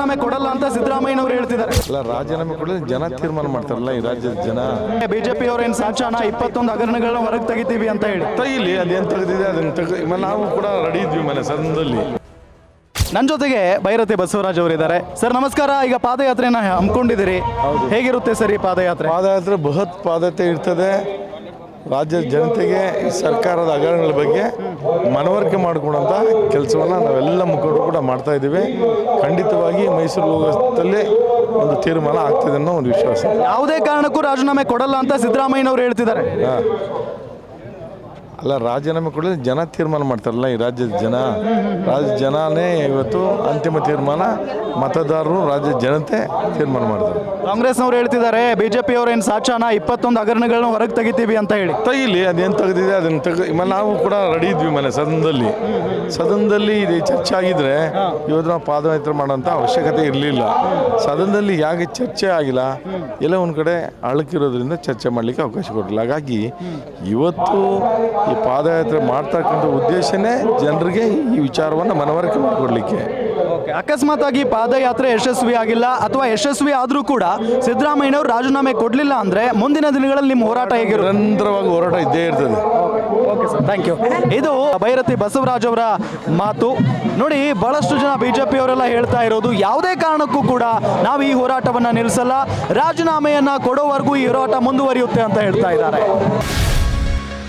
ರಾಜೀನಾಮೆ ಕೊಡಲ್ಲ ಅಂತ ಸಿದ್ದರಾಮಯ್ಯನವರು ಹೇಳ್ತಿದ್ದಾರೆ. ಅಲ್ಲ ರಾಜೀನಾಮೆ ಕೊಡಲಿ ಜನ ತೀರ್ಮಾನ ಮಾಡ್ತಾರಲ್ಲ ಈ ರಾಜ್ಯದ ಜನ. ಬಿಜೆಪಿ ಅವರೇನು ಸಾಕ್ಷಾನ ಇಪ್ಪತ್ತೊಂದು ಹಗರಣಗಳನ್ನ ಹೊರಗೆ ತೆಗಿತೀವಿ ಅಂತ ಹೇಳಿ. ತೆಗಿಲಿ ಅದೇನು ತೆಗೆದಿದೆ ಅದನ್ನು ತೆಗೆ ನಾವು ಕೂಡ ರೆಡಿ ಇದ್ವಿ ಮನೆ ಸದನದಲ್ಲಿ ನನ್ನ ಜೊತೆಗೆ ಭೈರತಿ ಬಸವರಾಜ್ ಅವರಿದ್ದಾರೆ ಸರ್ ನಮಸ್ಕಾರ. ಈಗ ಪಾದಯಾತ್ರೆನ ಹಮ್ಮಿಕೊಂಡಿದ್ದೀರಿ. ಹೇಗಿರುತ್ತೆ ಸರ್ ಈ ಪಾದಯಾತ್ರೆ? ಪಾದಯಾತ್ರೆ ಬೃಹತ್ ಪಾದತೆ ಇರ್ತದೆ. ರಾಜ್ಯದ ಜನತೆಗೆ ಈ ಸರ್ಕಾರದ ಹಗರಣಗಳ ಬಗ್ಗೆ ಮನವರಿಕೆ ಮಾಡಿಕೊಡೋಂಥ ಕೆಲಸವನ್ನು ನಾವೆಲ್ಲ ಮುಖಂಡರು ಕೂಡ ಮಾಡ್ತಾ ಇದ್ದೀವಿ. ಖಂಡಿತವಾಗಿ ಮೈಸೂರು ಹೋಗೋದಲ್ಲಿ ಒಂದು ತೀರ್ಮಾನ ಆಗ್ತದೆ ಅನ್ನೋ ಒಂದು ವಿಶ್ವಾಸ. ಯಾವುದೇ ಕಾರಣಕ್ಕೂ ರಾಜೀನಾಮೆ ಕೊಡಲ್ಲ ಅಂತ ಸಿದ್ದರಾಮಯ್ಯನವರು ಹೇಳ್ತಿದ್ದಾರೆ. ಅಲ್ಲ ರಾಜೀನಾಮೆ ಕೊಡಲಿ ಜನ ತೀರ್ಮಾನ ಮಾಡ್ತಾರಲ್ಲ ಈ ರಾಜ್ಯದ ಜನ. ರಾಜ್ಯ ಜನನೇ ಇವತ್ತು ಅಂತಿಮ ತೀರ್ಮಾನ ಮತದಾರರು ರಾಜ್ಯದ ಜನತೆ ತೀರ್ಮಾನ ಮಾಡ್ತಾರೆ. ಕಾಂಗ್ರೆಸ್ನವ್ರು ಹೇಳ್ತಿದ್ದಾರೆ ಬಿಜೆಪಿ ಅವರೇನು ಸಾಕ್ಷಾನ ಇಪ್ಪತ್ತೊಂದು ಹಗರಣಗಳನ್ನ ಹೊರಗೆ ತೆಗಿತೀವಿ ಅಂತ ಹೇಳಿ. ತೆಗಿಲಿ ಅದೇನು ತೆಗೆದಿದೆ ಅದನ್ನು ತೆಗೆ ನಾವು ಕೂಡ ರೆಡಿ ಇದ್ವಿ ಮನೆ ಸದನದಲ್ಲಿ. ಸದನದಲ್ಲಿ ಇದು ಚರ್ಚೆ ಆಗಿದ್ರೆ ಇವತ್ತು ನಾವು ಪಾದಯಾತ್ರೆ ಮಾಡೋಂಥ ಅವಶ್ಯಕತೆ ಇರಲಿಲ್ಲ. ಸದನದಲ್ಲಿ ಯಾಕೆ ಚರ್ಚೆ ಆಗಿಲ್ಲ ಎಲ್ಲ ಒಂದು ಕಡೆ ಅಳಕಿರೋದ್ರಿಂದ ಚರ್ಚೆ ಮಾಡಲಿಕ್ಕೆ ಅವಕಾಶ ಕೊಡಲಿಲ್ಲ ಹಾಗಾಗಿ ಇವತ್ತು ಈ ಪಾದಯಾತ್ರೆ ಮಾಡ್ತಕ್ಕಂಥ ಉದ್ದೇಶನೇ ಜನರಿಗೆ ಈ ವಿಚಾರವನ್ನು ಮನವರಿಕೆ ಮಾಡಿಕೊಡ್ಲಿಕ್ಕೆ. ಓಕೆ ಅಕಸ್ಮಾತ್ ಆಗಿ ಪಾದಯಾತ್ರೆ ಯಶಸ್ವಿ ಆಗಿಲ್ಲ ಅಥವಾ ಯಶಸ್ವಿ ಆದರೂ ಕೂಡ ಸಿದ್ದರಾಮಯ್ಯನವರು ರಾಜೀನಾಮೆ ಕೊಡಲಿಲ್ಲ ಅಂದರೆ ಮುಂದಿನ ದಿನಗಳಲ್ಲಿ ನಿಮ್ಮ ಹೋರಾಟ ಹೇಗಿರುತ್ತೆ? ನಿರಂತರವಾಗಿ ಹೋರಾಟ ಇದ್ದೇ ಇರ್ತದೆ. ಓಕೆ ಸರ್ ಥ್ಯಾಂಕ್ ಯು ಇದು ಭೈರತಿ ಬಸವರಾಜ್ ಅವರ ಮಾತು. ನೋಡಿ ಬಹಳಷ್ಟು ಜನ ಬಿ ಜೆ ಪಿಯವರೆಲ್ಲ ಹೇಳ್ತಾ ಇರೋದು ಯಾವುದೇ ಕಾರಣಕ್ಕೂ ಕೂಡ ನಾವು ಈ ಹೋರಾಟವನ್ನು ನಿಲ್ಲಿಸಲ್ಲ. ರಾಜೀನಾಮೆಯನ್ನು ಕೊಡೋವರೆಗೂ ಈ ಹೋರಾಟ ಮುಂದುವರಿಯುತ್ತೆ ಅಂತ ಹೇಳ್ತಾ ಇದ್ದಾರೆ.